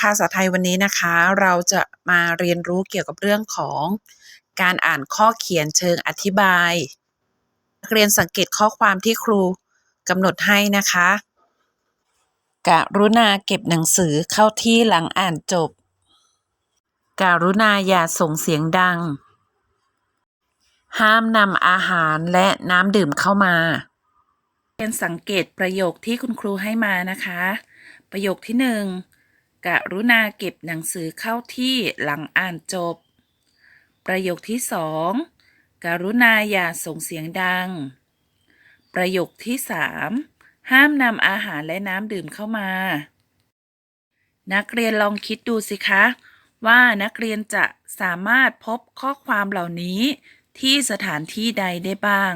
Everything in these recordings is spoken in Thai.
ภาษาไทยวันนี้นะคะ เราจะมาเรียนรู้เกี่ยวกับเรื่องของการอ่านข้อเขียนเชิงอธิบาย เรียนสังเกตข้อความที่ครูกำหนดให้นะคะกรุณาเก็บหนังสือเข้าที่หลังอ่านจบกรุณาอย่าส่งเสียงดัง ห้ามนำอาหารและน้ำดื่มเข้ามา เป็นสังเกตประโยคที่คุณครูให้มานะคะ ประโยคที่หนึ่ง กรุณาเก็บหนังสือเข้าที่หลังอ่านจบ ประโยคที่สองกรุณาอย่าส่งเสียงดัง ประโยคที่สามห้ามนำอาหารและน้ำดื่มเข้ามา นักเรียนลองคิดดูสิคะ ว่านักเรียนจะสามารถพบข้อความเหล่านี้ที่สถานที่ใดได้บ้าง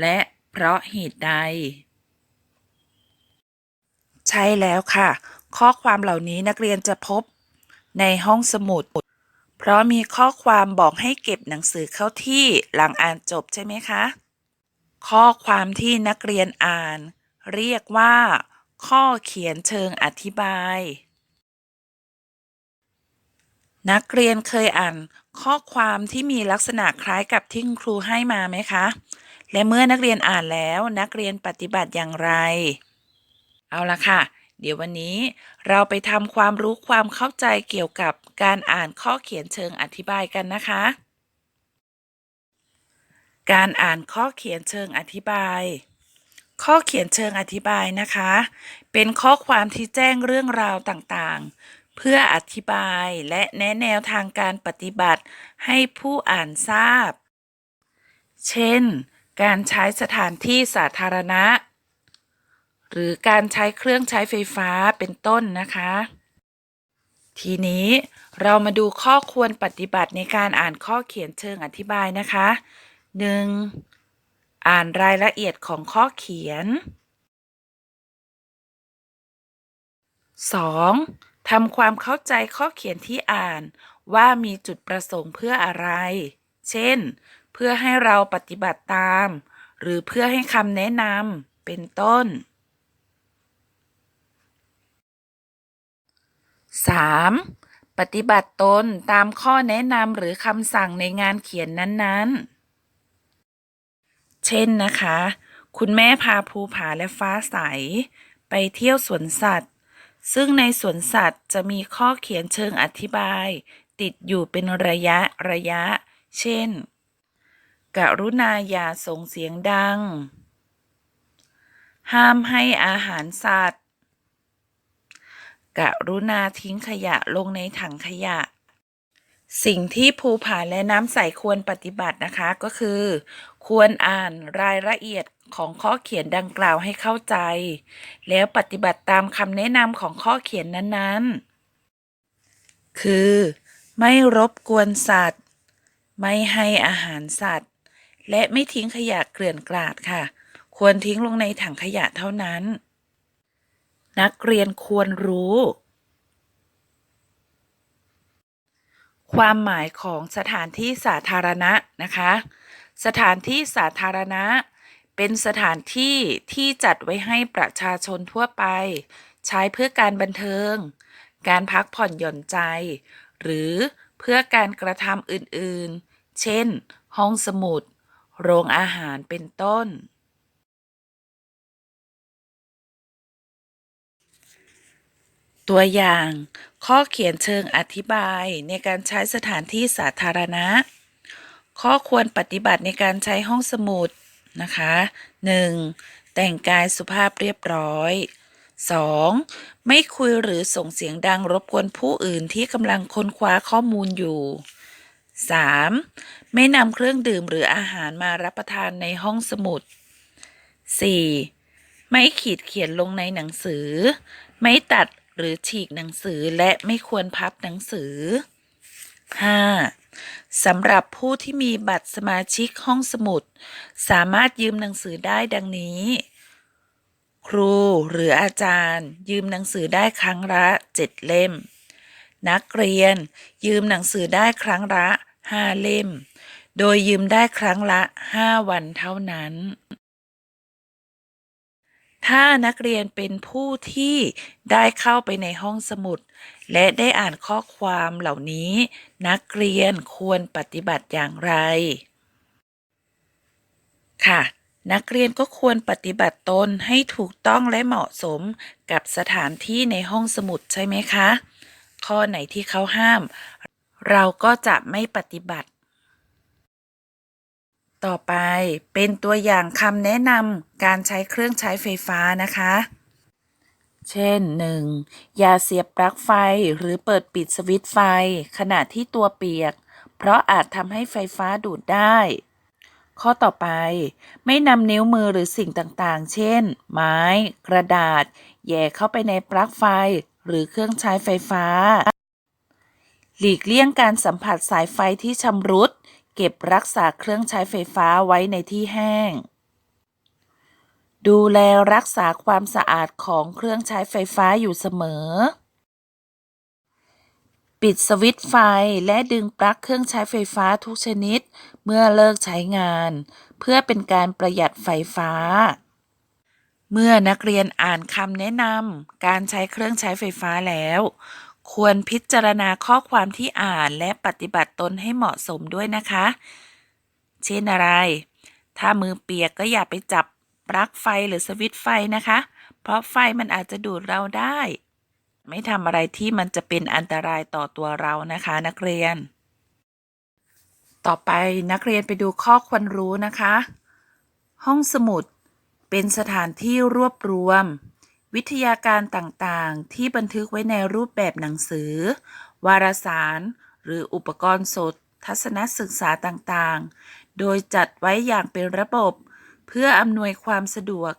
และเพราะเหตุใด ใช่แล้วค่ะ ข้อความเหล่านี้นักเรียนจะพบในห้องสมุด เพราะมีข้อความบอกให้เก็บหนังสือเข้าที่หลังอ่านจบใช่ไหมคะ ข้อความที่นักเรียนอ่าน เรียกว่า ข้อเขียนเชิงอธิบาย นักเรียนเคยอ่านข้อความที่มีลักษณะคล้ายกับที่ครูให้มาไหมคะ และเมื่อนักเรียนอ่านแล้วนักเรียนปฏิบัติอย่างไร เอาละค่ะ เดี๋ยววันนี้เราไปทำความรู้ความเข้าใจเกี่ยวกับการอ่านข้อเขียนเชิงอธิบายกันนะคะ การอ่านข้อเขียนเชิงอธิบาย ข้อเขียนเชิงอธิบายนะคะ เป็นข้อความที่แจ้งเรื่องราวต่างๆ เพื่ออธิบายและแนะแนวทางการปฏิบัติให้ผู้อ่านทราบ เช่น การใช้สถานที่สาธารณะ หรือการใช้เครื่องใช้ไฟฟ้าเป็นต้นนะคะ ทีนี้เรามาดูข้อควรปฏิบัติในการอ่านข้อเขียนเชิงอธิบายนะคะ 1. อ่านรายละเอียดของข้อเขียน 2. ทำความเข้าใจข้อเขียนที่อ่านว่ามีจุดประสงค์เพื่ออะไร เช่น เพื่อให้เราปฏิบัติตาม หรือเพื่อให้คำแนะนำ เป็นต้น 3. ปฏิบัติตนตามข้อแนะนำหรือคำสั่งในงานเขียนนั้นๆ เช่นนะคะ คุณแม่พาภูผาและฟ้าใส ไปเที่ยวสวนสัตว์ ซึ่งในสวนสัตว์จะมีข้อเขียนเชิงอธิบาย ติดอยู่เป็นระยะระยะ เช่น กรุณาอย่าส่งเสียงดัง ห้ามให้อาหารสัตว์ กรุณาทิ้งขยะลงในถังขยะ สิ่งที่ภูผาและน้ำใสควรปฏิบัตินะคะก็คือ ควรอ่านรายละเอียดของข้อเขียนดังกล่าวให้เข้าใจ แล้วปฏิบัติตามคำแนะนำของข้อเขียนนั้นๆ คือ ไม่รบกวนสัตว์ ไม่ให้อาหารสัตว์ และไม่ทิ้งขยะเกลื่อนกลาดค่ะ ควรทิ้งลงในถังขยะเท่านั้น นักเรียนควรรู้ ความหมายของสถานที่สาธารณะนะคะ สถานที่สาธารณะ เป็นสถานที่ที่จัดไว้ให้ประชาชนทั่วไป ใช้เพื่อการบันเทิง การพักผ่อนหย่อนใจ หรือเพื่อการกระทำอื่นๆ เช่น ห้องสมุด โรงอาหารเป็นต้น ตัวอย่าง ข้อเขียนเชิงอธิบายในการใช้สถานที่สาธารณะ ข้อควรปฏิบัติในการใช้ห้องสมุดนะคะ 1. แต่งกายสุภาพเรียบร้อย 2. ไม่คุยหรือส่งเสียงดังรบกวนผู้อื่นที่กำลังค้นคว้าข้อมูลอยู่ 3. ไม่นำเครื่องดื่มหรืออาหารมารับประทานในห้องสมุด 4. ไม่ขีดเขียนลงในหนังสือ ไม่ตัด หรือฉีกหนังสือและไม่ควรพับหนังสือ 5. สำหรับผู้ที่มีบัตรสมาชิกห้องสมุด สามารถยืมหนังสือได้ดังนี้ ครูหรืออาจารย์ ยืมหนังสือได้ครั้งละ7เล่ม นักเรียน ยืมหนังสือได้ครั้งละ5เล่ม โดยยืมได้ครั้งละ5วันเท่านั้น ถ้านักเรียนเป็นผู้ที่ได้เข้าไปในห้องสมุด และได้อ่านข้อความเหล่านี้ นักเรียนควรปฏิบัติอย่างไร ค่ะ นักเรียนก็ควรปฏิบัติตนให้ถูกต้องและเหมาะสมกับสถานที่ในห้องสมุดใช่ไหมคะ ข้อไหนที่เขาห้าม เราก็จะไม่ปฏิบัติ ต่อไปเป็นตัวอย่างคำแนะนำการใช้เครื่องใช้ไฟฟ้านะคะ เช่น 1. อย่าเสียบปลั๊กไฟหรือเปิดปิดสวิตช์ไฟ ขณะที่ตัวเปียก เพราะอาจทำให้ไฟฟ้าดูดได้ ข้อต่อไป ไม่นำนิ้วมือหรือสิ่งต่างๆ เช่น ไม้ กระดาษ แย่เข้าไปในปลั๊กไฟ หรือเครื่องใช้ไฟฟ้า หลีกเลี่ยงการสัมผัสสายไฟที่ชำรุด เก็บรักษาเครื่องใช้ไฟฟ้าไว้ในที่แห้ง ดูแลรักษาความสะอาดของเครื่องใช้ไฟฟ้าอยู่เสมอ ปิดสวิตช์ไฟและดึงปลั๊กเครื่องใช้ไฟฟ้าทุกชนิด เมื่อเลิกใช้งาน เพื่อเป็นการประหยัดไฟฟ้า เมื่อนักเรียนอ่านคำแนะนำการใช้เครื่องใช้ไฟฟ้าแล้ว ควรพิจารณาข้อความที่อ่านและปฏิบัติตนให้เหมาะสมด้วยนะคะ เช่นอะไร ถ้ามือเปียกก็อย่าไปจับปลั๊กไฟหรือสวิตไฟนะคะ เพราะไฟมันอาจจะดูดเราได้ ไม่ทำอะไรที่มันจะเป็นอันตรายต่อตัวเรานะคะ นักเรียน ต่อไปนักเรียนไปดูข้อควรรู้นะคะ ห้องสมุดเป็นสถานที่รวบรวม วิทยาการต่างๆ ที่บันทึกไว้ในรูปแบบหนังสือ วารสาร หรืออุปกรณ์สด ทัศนศึกษาต่างๆ โดยจัดไว้อย่างเป็นระบบ เพื่ออำนวยความสะดวก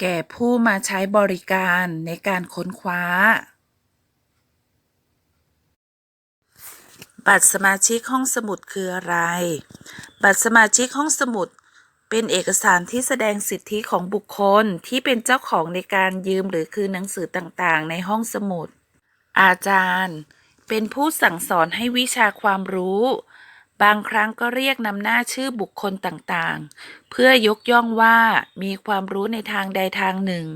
แก่ผู้มาใช้บริการในการค้นคว้า บัตรสมาชิกห้องสมุดคืออะไร บัตรสมาชิกห้องสมุด เป็นเอกสารที่แสดงสิทธิของบุคคลที่เป็นเจ้าของในการยืมหรือคืนหนังสือต่างๆ ในห้องสมุด อาจารย์ เป็นผู้สั่งสอนให้วิชาความรู้ บางครั้งก็เรียกนำหน้าชื่อบุคคลต่างๆ เพื่อยกย่องว่ามีความรู้ในทางใดทางหนึ่ง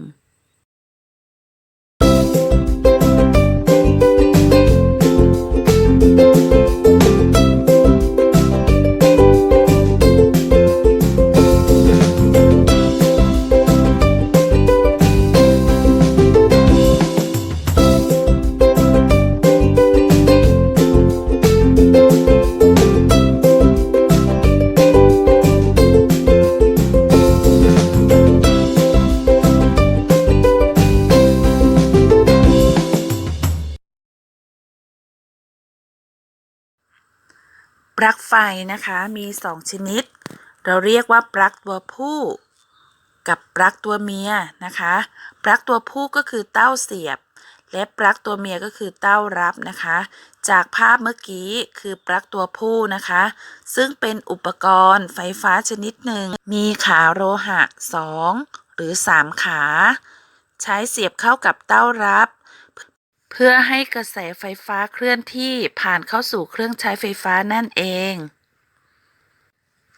ปลั๊กไฟนะคะมี 2 ชนิด เราเรียกว่าปลั๊กตัวผู้ กับปลั๊กตัวเมียนะคะ ปลั๊กตัวผู้ก็คือเต้าเสียบ และปลั๊กตัวเมียก็คือเต้ารับนะคะ จากภาพเมื่อกี้คือปลั๊กตัวผู้นะคะ ซึ่งเป็นอุปกรณ์ไฟฟ้าชนิดหนึ่ง มีขาโลหะ 2 หรือ 3 ขา ใช้เสียบเข้ากับเต้ารับ พื่อให้กระแสไฟฟ้าเคลื่อนที่ผ่านเข้าสู่เครื่องใช้ไฟฟ้านั่นเอง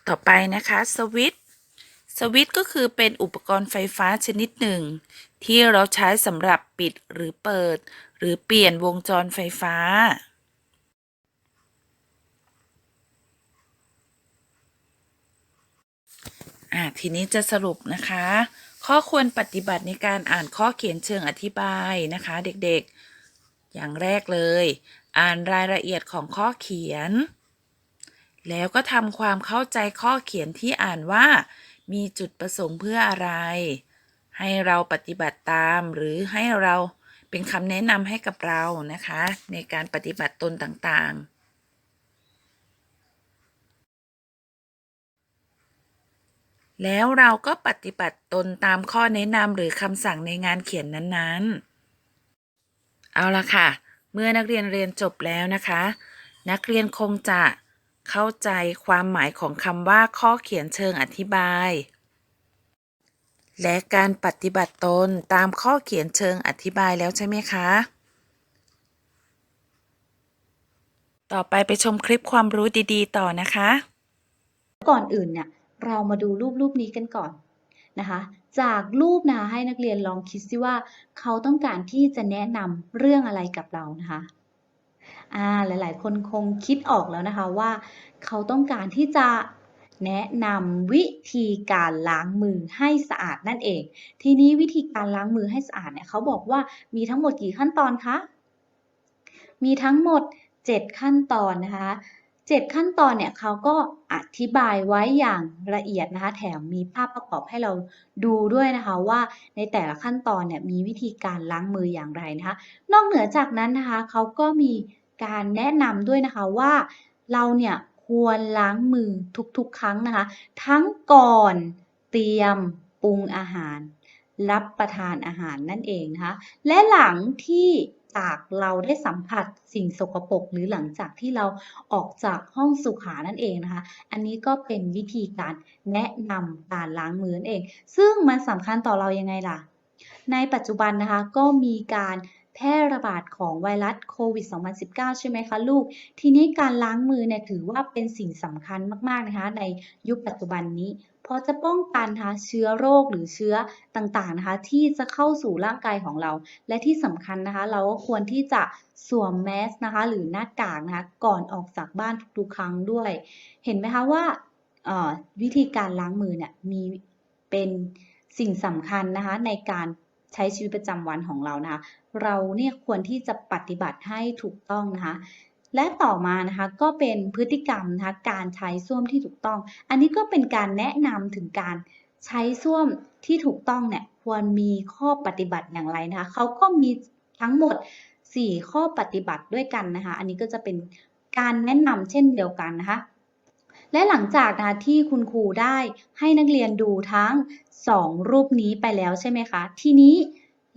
ต่อไปนะคะสวิตสวิตก็คือเป็นอุปกรณ์ไฟฟ้าชนิดหนึ่ง ที่เราใช้สำหรับปิดหรือเปิด หรือเปลี่ยนวงจรไฟฟ้า อ่าทีนี้จะสรุปนะคะ ข้อควรปฏิบัติในการอ่านข้อเขียนเชิงอธิบายนะคะ เด็กๆ อย่างแรกเลย อ่านรายละเอียดของข้อเขียน แล้วก็ทำความเข้าใจข้อเขียนที่อ่านว่า มีจุดประสงค์เพื่ออะไร ให้เราปฏิบัติตามหรือให้เราเป็นคำแนะนำให้กับเรานะคะ ในการปฏิบัติตนต่างๆแล้วเราก็ปฏิบัติตนตามข้อแนะนำหรือคำสั่งในงานเขียนนั้นๆ เอาละค่ะ เมื่อนักเรียนเรียนจบแล้วนะคะ นักเรียนคงจะเข้าใจความหมายของคำว่าข้อเขียนเชิงอธิบาย และการปฏิบัติตนตามข้อเขียนเชิงอธิบายแล้วใช่ไหมคะ ต่อไปไปชมคลิปความรู้ดีๆ ต่อนะคะ ก่อนอื่นเนี่ยเรามาดูรูปรูปนี้กันก่อนนะคะ จากรูปนะคะให้นักเรียนลองคิดซิว่า เขาต้องการที่จะแนะนำเรื่องอะไรกับเรานะคะอ่าหลาย ๆ คนคงคิดออกแล้วนะคะว่า เขาต้องการที่จะแนะนำวิธีการล้างมือให้สะอาดนั่นเอง ทีนี้วิธีการล้างมือให้สะอาดเนี่ยเขาบอกว่ามีทั้งหมดกี่ขั้นตอนคะ มีทั้งหมด 7 ขั้นตอนนะคะ 7 ขั้นตอนเนี่ยเขาก็อธิบายไว้อย่างละเอียดนะคะแถมมีภาพประกอบให้เราดูด้วยนะคะว่าในแต่ละขั้นตอนเนี่ยมีวิธีการล้างมืออย่างไรนะคะ นอกเหนือจากนั้นนะคะเขาก็มีการแนะนำด้วยนะคะว่าเราเนี่ยควรล้างมือทุกๆ ครั้งนะคะ ทั้งก่อนเตรียมปรุงอาหาร รับประทานอาหารนั่นเองนะคะ และหลังที่ จากเราได้สัมผัสสิ่งสกปรกหรือหลังจากที่เราออกจากห้องสุขานั่นเองนะคะ อันนี้ก็เป็นวิธีการแนะนำการล้างมือนั่นเอง ซึ่งมันสำคัญต่อเรายังไงล่ะ ในปัจจุบันนะคะก็มีการ พร่ระบาดของไวรัสโควิด 2019 ใช่ไหมคะลูก ทีนี้การล้างมือเนี่ยถือว่าเป็นสิ่งสำคัญมากๆนะคะในยุคปัจจุบันนี้เพราะจะป้องกันนะคะเชื้อโรคหรือเชื้อต่างๆนะคะที่จะเข้าสู่ร่างกายของเรา และที่สำคัญนะคะเราก็ควรที่จะสวมแมสนะคะหรือหน้ากากนะคะก่อนออกจากบ้านทุกๆครั้งด้วย เห็นไหมคะว่าวิธีการล้างมือเนี่ยมีเป็นสิ่งสำคัญนะคะในการ ใช้ชีวิตประจำวันของเรานะคะเราเนี่ยควรที่จะปฏิบัติให้ถูกต้องนะคะและต่อมานะคะก็เป็นพฤติกรรมนะคะการใช้ส้วมที่ถูกต้อง อันนี้ก็เป็นการแนะนำถึงการใช้ส้วมที่ถูกต้องเนี่ยควรมีข้อปฏิบัติอย่างไรนะคะเขาก็มีทั้งหมด 4 ข้อปฏิบัติด้วยกันนะคะ อันนี้ก็จะเป็นการแนะนำเช่นเดียวกันนะคะ และหลังจากนะที่คุณครูได้ให้นักเรียนดูทั้ง 2 รูปนี้ไปแล้วใช่ไหมคะ ทีนี้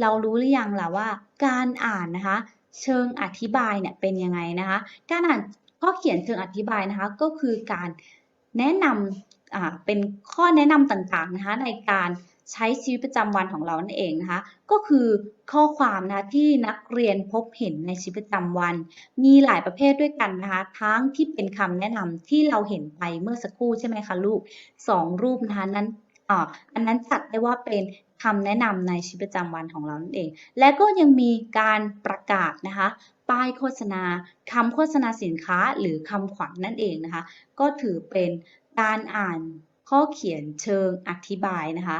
เรารู้หรือยังล่ะว่า การอ่านนะคะ เชิงอธิบายเนี่ยเป็นยังไงนะคะ การอ่านข้อเขียนเชิงอธิบายนะคะ ก็คือการแนะนำเป็นข้อแนะนำต่างๆนะคะในการ ใช้ชีวิตประจำวันของเรานั่นเองนะคะ ก็คือข้อความนะคะที่นักเรียนพบเห็นในชีวิตประจำวัน มีหลายประเภทด้วยกันนะคะ ทั้งที่เป็นคำแนะนำที่เราเห็นไปเมื่อสักครู่ใช่ไหมคะลูกสองรูปนะคะนั้นอ่าอันนั้นจัดได้ว่าเป็นคำแนะนำในชีวิตประจำวันของเรานั่นเอง และก็ยังมีการประกาศนะคะ ป้ายโฆษณาคำโฆษณาสินค้าหรือคำขวัญนนั่นเองนะคะ ก็ถือเป็นการอ่านข้อเขียนเชิงอธิบายนะคะ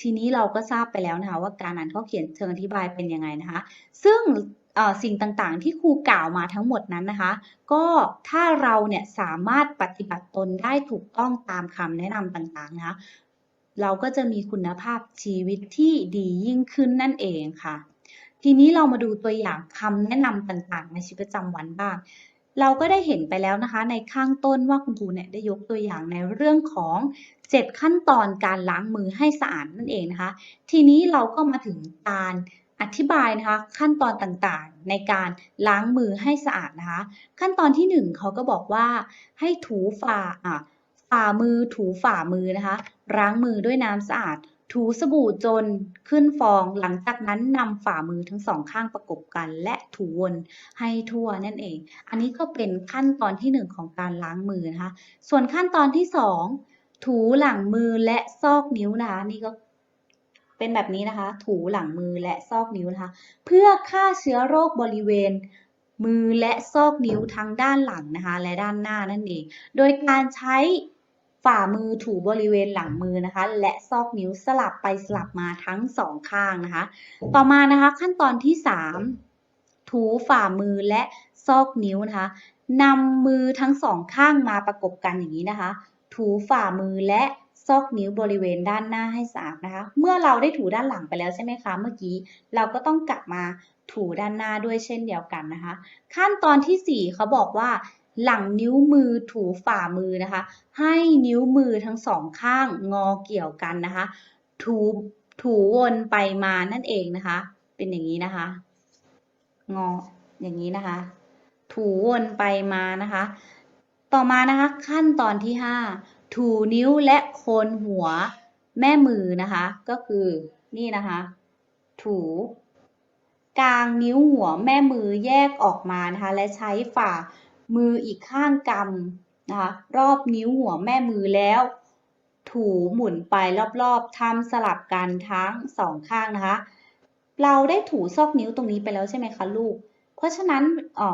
ทีนี้เราก็ทราบไปแล้วนะคะว่าการอ่านข้อเขียนเชิงอธิบายเป็นยังไงนะคะ ซึ่งสิ่งต่างๆ ที่ครูกล่าวมาทั้งหมดนั้นนะคะ ก็ถ้าเราเนี่ยสามารถปฏิบัติตนได้ถูกต้องตามคำแนะนำต่างๆนะคะเราก็จะมีคุณภาพชีวิตที่ดียิ่งขึ้นนั่นเองค่ะ ทีนี้เรามาดูตัวอย่างคำแนะนำต่างๆ ในชีวิตประจำวันบ้าง เราก็ได้เห็นไปแล้วนะคะ ในข้างต้นว่าคุณครูเนี่ยได้ยกตัวอย่างในเรื่องของ 7 ขั้นตอนการล้างมือให้สะอาดนั่นเองนะคะ ทีนี้เราก็มาถึงการอธิบายนะคะขั้นตอนต่างๆในการล้างมือให้สะอาดนะคะ ขั้นตอนที่ 1เขาก็บอกว่าให้ถูฝ่าฝ่ามือถูฝ่ามือนะคะ ล้างมือด้วยน้ำสะอาด ถูสบู่จนขึ้นฟอง หลังจากนั้นนำฝ่ามือทั้งสองข้างประกบกัน และถูวนให้ทั่วนั่นเอง อันนี้ก็เป็นขั้นตอนที่หนึ่งของการล้างมือนะคะ ส่วนขั้นตอนที่สองถูหลังมือและซอกนิ้วนะคะนี่ก็เป็นแบบนี้นะคะ ถูหลังมือและซอกนิ้วนะคะ เพื่อฆ่าเชื้อโรคบริเวณมือและซอกนิ้วทั้งด้านหลังนะคะ และด้านหน้านั่นเอง โดยการใช้ ฝ่ามือถูบริเวณหลังมือนะคะ และซอกนิ้วสลับไปสลับมาทั้งสองข้างนะคะ ต่อมานะคะขั้นตอนที่ 3 ถูฝ่ามือและซอกนิ้วนะคะนำมือทั้งสองข้างมาประกบกันอย่างนี้นะคะ ถูฝ่ามือและซอกนิ้วบริเวณด้านหน้าให้สะอาดนะคะ เมื่อเราได้ถูด้านหลังไปแล้วใช่ไหมคะ เมื่อกี้เราก็ต้องกลับมาถูด้านหน้าด้วยเช่นเดียวกันนะคะ ขั้นตอนที่ 4 เขาบอกว่า หลังนิ้วมือถูฝ่ามือนะคะ ให้นิ้วมือทั้งสองข้างงอเกี่ยวกันนะคะ ถูถูวนไปมานั่นเองนะคะ เป็นอย่างนี้นะคะ งออย่างนี้นะคะ ถูวนไปมานะคะ ต่อมานะคะขั้นตอนที่ 5 ถูนิ้วและโคนหัวแม่มือนะคะ ก็คือนี่นะคะ ถูกลางนิ้วหัวแม่มือแยกออกมานะคะ และใช้ฝ่า มืออีกข้างกำนะคะรอบนิ้วหัวแม่มือแล้ว ถูหมุนไปรอบๆทำสลับกันทั้งสองข้างนะคะ เราได้ถูซอกนิ้วตรงนี้ไปแล้วใช่ไหมคะลูก เพราะฉะนั้น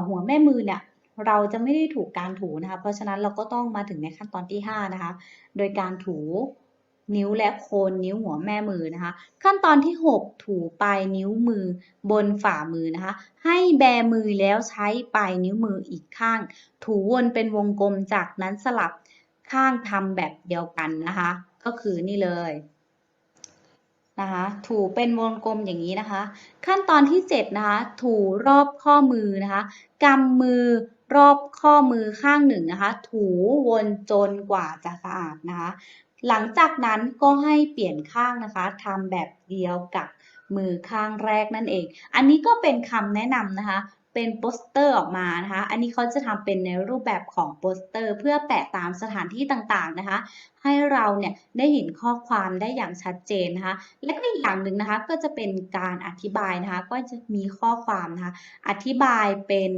หัวแม่มือเนี่ยเราจะไม่ได้ถูกการถูนะคะ เพราะฉะนั้นเราก็ต้องมาถึงในขั้นตอนที่ 5 นะคะ โดยการถู นิ้วและโคนนิ้วหัวแม่มือนะคะ ขั้นตอนที่ 6 ถูปลายนิ้วมือบนฝ่ามือนะคะ ให้แบมือแล้วใช้ปลายนิ้วมืออีกข้าง ถูวนเป็นวงกลมจากนั้นสลับข้างทำแบบเดียวกันนะคะ ก็คือนี่เลยนะคะถูเป็นวงกลมอย่างนี้นะคะ ขั้นตอนที่ 7 นะคะ ถูรอบข้อมือนะคะกำมือรอบข้อมือข้างหนึ่งนะคะ ถูวนจนกว่าจะสะอาดนะคะ หลังจากนั้นก็ให้เปลี่ยนข้างนะคะทำแบบเดียวกับมือข้างแรกนั่นเอง อันนี้ก็เป็นคำแนะนำนะคะ เป็นโปสเตอร์ออกมานะคะ อันนี้เขาจะทำเป็นในรูปแบบของโปสเตอร์ เพื่อแปะตามสถานที่ต่างๆนะคะ ให้เราเนี่ยได้เห็นข้อความได้อย่างชัดเจนนะคะ และก็อีกอย่างหนึ่งนะคะ ก็จะเป็นการอธิบายนะคะ ก็จะมีข้อความนะคะ อธิบายเป็น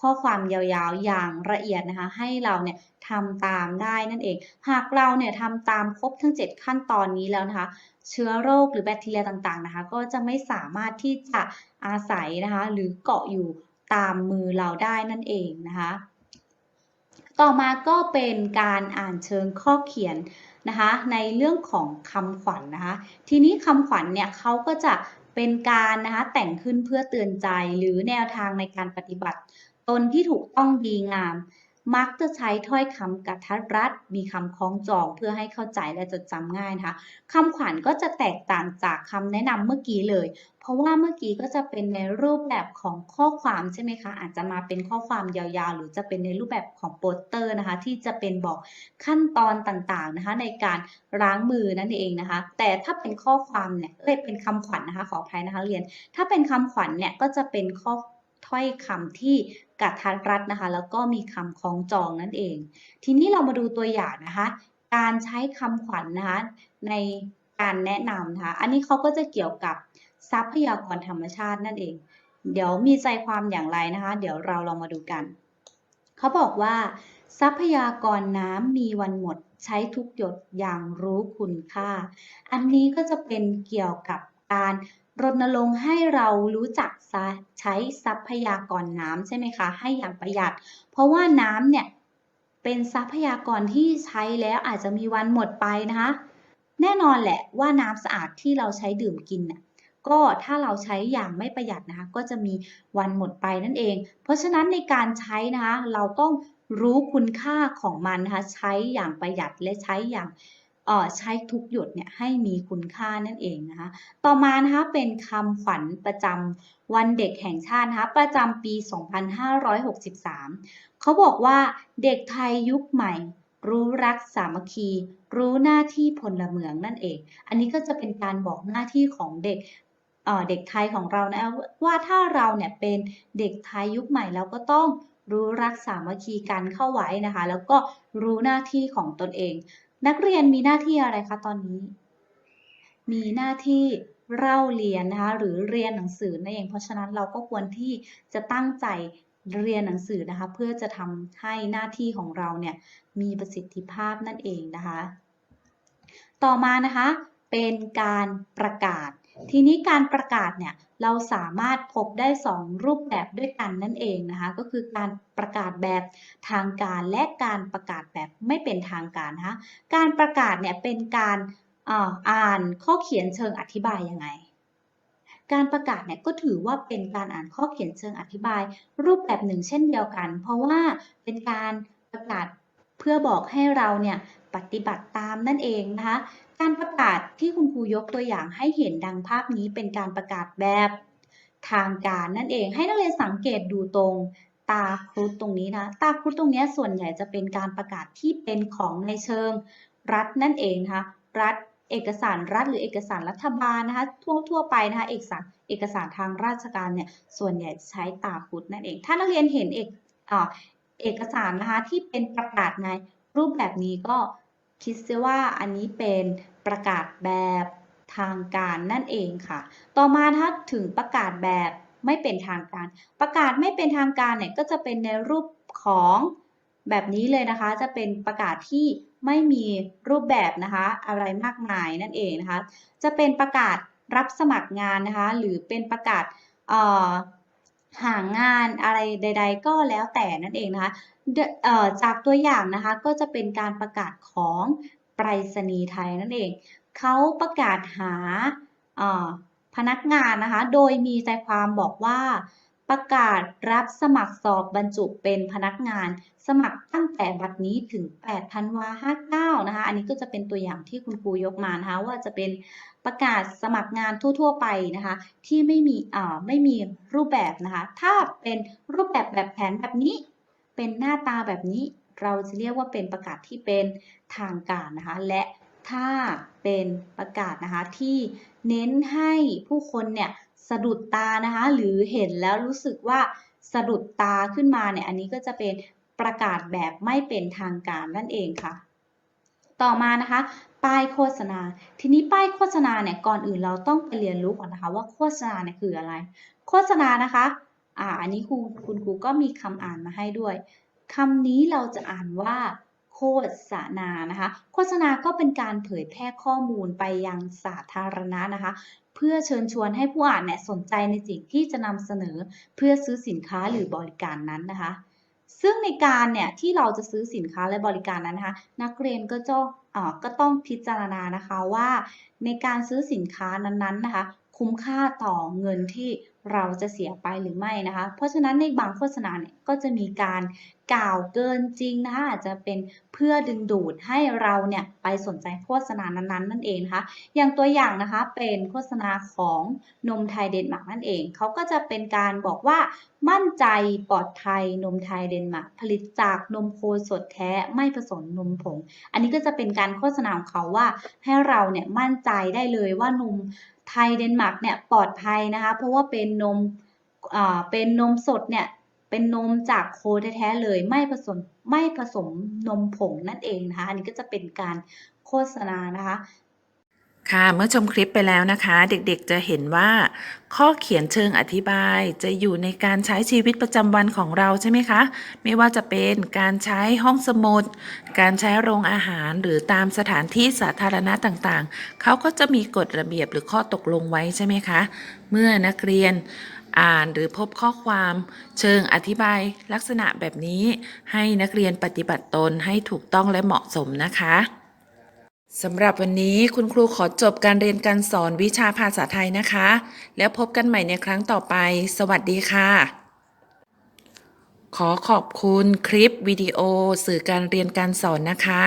ข้อความยาวๆ อย่างละเอียดนะคะ ให้เราเนี่ยทำตามได้นั่นเอง หากเราเนี่ยทำตามครบทั้ง 7 ขั้นตอนนี้แล้วนะคะ เชื้อโรคหรือแบคทีเรียต่างๆนะคะ ก็จะไม่สามารถที่จะอาศัยนะคะ หรือเกาะอยู่ตามมือเราได้นั่นเองนะคะ ต่อมาก็เป็นการอ่านเชิงข้อเขียนนะคะในเรื่องของคำขวัญนนะคะ ทีนี้คำขวัญเนี่ยเขาก็จะเป็นการนะคะแต่งขึ้นเพื่อเตือนใจหรือแนวทางในการปฏิบัติ ตนที่ถูกต้องดีงาม มักจะใช้ถ้อยคำกระทัดรัด มีคำคล้องจองเพื่อให้เข้าใจและจดจำง่ายนะคะคำขวัญก็จะแตกต่างจากคำแนะนำเมื่อกี้เลย เพราะว่าเมื่อกี้ก็จะเป็นในรูปแบบของข้อความใช่ไหมคะ อาจจะมาเป็นข้อความยาวๆ หรือจะเป็นในรูปแบบของโปสเตอร์นะคะ ที่จะเป็นบอกขั้นตอนต่างๆนะคะ ในการล้างมือนั่นเองนะคะ แต่ถ้าเป็นข้อความเนี่ยเอ้ยเป็นคำขวัญนะคะขออภัยนะคะเรียน ถ้าเป็นคำขวัญเนี่ยก็จะเป็นข้อถ้อยคำที่ กระทัดรัดนะคะ แล้วก็มีคำคล้องจองนั่นเอง ทีนี้เรามาดูตัวอย่างนะคะ การใช้คำขวัญนะคะในการแนะนำนะคะ อันนี้เขาก็จะเกี่ยวกับทรัพยากรธรรมชาตินั่นเอง เดี๋ยวมีใจความอย่างไรนะคะ เดี๋ยวเราลองมาดูกัน เขาบอกว่า ทรัพยากรน้ำมีวันหมดใช้ทุกหยดอย่างรู้คุณค่า อันนี้ก็จะเป็นเกี่ยวกับการ รณรงค์ให้เรารู้จักใช้ทรัพยากรน้ำใช่ไหมคะ ให้อย่างประหยัด เพราะว่าน้ำเนี่ยเป็นทรัพยากรที่ใช้แล้วอาจจะมีวันหมดไปนะคะ แน่นอนแหละว่าน้ำสะอาดที่เราใช้ดื่มกินน่ะก็ถ้าเราใช้อย่างไม่ประหยัดนะคะ ก็จะมีวันหมดไปนั่นเอง เพราะฉะนั้นในการใช้นะคะ เราต้องรู้คุณค่าของมันนะคะ ใช้อย่างประหยัดและใช้อย่าง ใช้ทุกหยดเนี่ยให้มีคุณค่านั่นเองนะคะ ต่อมานะคะเป็นคำขวัญประจำวันเด็กแห่งชาตินะคะประจำปี 2563 เขาบอกว่าเด็กไทยยุคใหม่ รู้รักสามัคคี รู้หน้าที่พลเมืองนั่นเอง อันนี้ก็จะเป็นการบอกหน้าที่ของเด็กเเด็กไทยของเรานะว่าถ้าเราเนี่ยเป็นเด็กไทยยุคใหม่เราก็ต้องรู้รักสามัคคีกันเข้าไว้นะคะ แล้วก็รู้หน้าที่ของตนเอง นักเรียนมีหน้าที่อะไรคะตอนนี้ มีหน้าที่เล่าเรียนนะคะหรือเรียนหนังสือนั่นเอง เพราะฉะนั้นเราก็ควรที่จะตั้งใจเรียนหนังสือนะคะ เพื่อจะทำให้หน้าที่ของเราเนี่ยมีประสิทธิภาพนั่นเองนะคะ ต่อมานะคะเป็นการประกาศ ทีนี้การประกาศเนี่ยเราสามารถพบได้ 2 รูปแบบด้วยกันนั่นเองนะคะ ก็คือการประกาศแบบทางการและการประกาศแบบไม่เป็นทางการนะคะการประกาศเนี่ยเป็นการอ่าอ่านข้อเขียนเชิงอธิบายยังไง การประกาศเนี่ยก็ถือว่าเป็นการอ่านข้อเขียนเชิงอธิบาย รูปแบบหนึ่งเช่นเดียวกัน เพราะว่าเป็นการประกาศเพื่อบอกให้เราเนี่ย ปฏิบัติตามนั่นเองนะคะ การประกาศที่คุณครูยกตัวอย่างให้เห็นดังภาพนี้เป็นการประกาศแบบทางการนั่นเอง ให้นักเรียนสังเกตดูตรงตาครุฑตรงนี้นะ ตาครุฑตรงนี้ส่วนใหญ่จะเป็นการประกาศที่เป็นของในเชิง รัฐนั่นเองนะคะรัฐเอกสารรัฐหรือเอกสารรัฐบาลนะคะทั่วทั่วไปนะคะเอกสารเอกสารทางราชการเนี่ยส่วนใหญ่ใช้ตาครุฑนั่นเอง ถ้านักเรียนเห็นเอกเอกสารนะคะที่เป็นประกาศใน รูปแบบนี้ก็คิดซะว่าอันนี้เป็นประกาศแบบทางการนั่นเองค่ะ ต่อมาถ้าถึงประกาศแบบไม่เป็นทางการ ประกาศไม่เป็นทางการเนี่ยก็จะเป็นในรูปของแบบนี้เลยนะคะ จะเป็นประกาศที่ไม่มีรูปแบบนะคะ อะไรมากมายนั่นเองนะคะ จะเป็นประกาศรับสมัครงานนะคะ หรือเป็นประกาศหางานอะไรใด ๆ ก็แล้วแต่นั่นเองนะคะ จากตัวอย่างนะคะก็จะเป็นการประกาศของไปรษณีย์ไทยนั่นเองเขาประกาศหาพนักงานนะคะ โดยมีใจความบอกว่าประกาศรับสมัครสอบบรรจุเป็นพนักงาน สมัครตั้งแต่บัดนี้ถึง8ธันวา59นะคะ อันนี้ก็จะเป็นตัวอย่างที่คุณครูยกมานะคะว่าจะเป็นประกาศสมัครงานทั่ว ๆ ไปนะคะ ที่ไม่มีอ่าไม่มีรูปแบบนะคะ ถ้าเป็นรูปแบบแบบแผนแบบนี้ เป็นหน้าตาแบบนี้ เราจะเรียกว่าเป็นประกาศที่เป็นทางการนะคะ และถ้าเป็นประกาศนะคะที่เน้นให้ผู้คนเนี่ยสะดุดตานะคะหรือเห็นแล้วรู้สึกว่าสะดุดตาขึ้นมาเนี่ยอันนี้ก็จะเป็นประกาศแบบไม่เป็นทางการนั่นเองค่ะ ต่อมานะคะป้ายโฆษณา ทีนี้ป้ายโฆษณาเนี่ยก่อนอื่นเราต้องไปเรียนรู้ก่อนนะคะว่าโฆษณาเนี่ยคืออะไร โฆษณานะคะ อ่าอันนี้ครูคุณครูก็มีคำอ่านมาให้ด้วยคำนี้เราจะอ่านว่าโฆษณานะคะ โฆษณาก็เป็นการเผยแพร่ข้อมูลไปยังสาธารณะนะคะ เพื่อเชิญชวนให้ผู้อ่านเนี่ยสนใจในสิ่งที่จะนำเสนอเพื่อซื้อสินค้าหรือบริการนั้นนะคะ ซึ่งในการเนี่ยที่เราจะซื้อสินค้าและบริการนั้นนะคะ นักเรียนก็จะอ่อก็ต้องพิจารณานะคะว่า ในการซื้อสินค้านั้นๆนะคะ คุ้มค่าต่อเงินที่ เราจะเสียไปหรือไม่นะคะ เพราะฉะนั้นในบางโฆษณาเนี่ยก็จะมีการกล่าวเกินจริงนะคะอาจจะเป็นเพื่อดึงดูดให้เราเนี่ยไปสนใจโฆษณานั้นๆนั่นเองนะคะอย่างตัวอย่างนะคะเป็นโฆษณาของนมไทยเดนมาร์กนั่นเองเขาก็จะเป็นการบอกว่ามั่นใจปลอดภัยนมไทยเดนมาร์กผลิตจากนมโคสดแท้ไม่ผสมนมผง อันนี้ก็จะเป็นการโฆษณาของเขาว่าให้เราเนี่ยมั่นใจได้เลยว่านม ไทยเดนมาร์กเนี่ยปลอดภัยนะคะ เพราะว่าเป็นนมอ่าเป็นนมสดเนี่ยเป็นนมจากโคแท้ๆเลยไม่ผสมไม่ผสมนมผงนั่นเองนะคะ อันนี้ก็จะเป็นการโฆษณานะคะ ค่ะเมื่อชมคลิปไปแล้วนะคะ เด็กๆจะเห็นว่า ข้อเขียนเชิงอธิบายจะอยู่ในการใช้ชีวิตประจำวันของเราใช่ไหมคะ ไม่ว่าจะเป็นการใช้ห้องสมุด การใช้โรงอาหารหรือตามสถานที่สาธารณะต่างๆ เขาก็จะมีกฎระเบียบหรือข้อตกลงไว้ใช่ไหมคะ เมื่อนักเรียนอ่านหรือพบข้อความเชิงอธิบายลักษณะแบบนี้ ให้นักเรียนปฏิบัติตนให้ถูกต้องและเหมาะสมนะคะ สำหรับวันนี้คุณครูขอจบการเรียนการสอนวิชาภาษาไทยนะคะ แล้วพบกันใหม่ในครั้งต่อไป สวัสดีค่ะ ขอขอบคุณคลิปวิดีโอ สื่อการเรียนการสอนนะคะ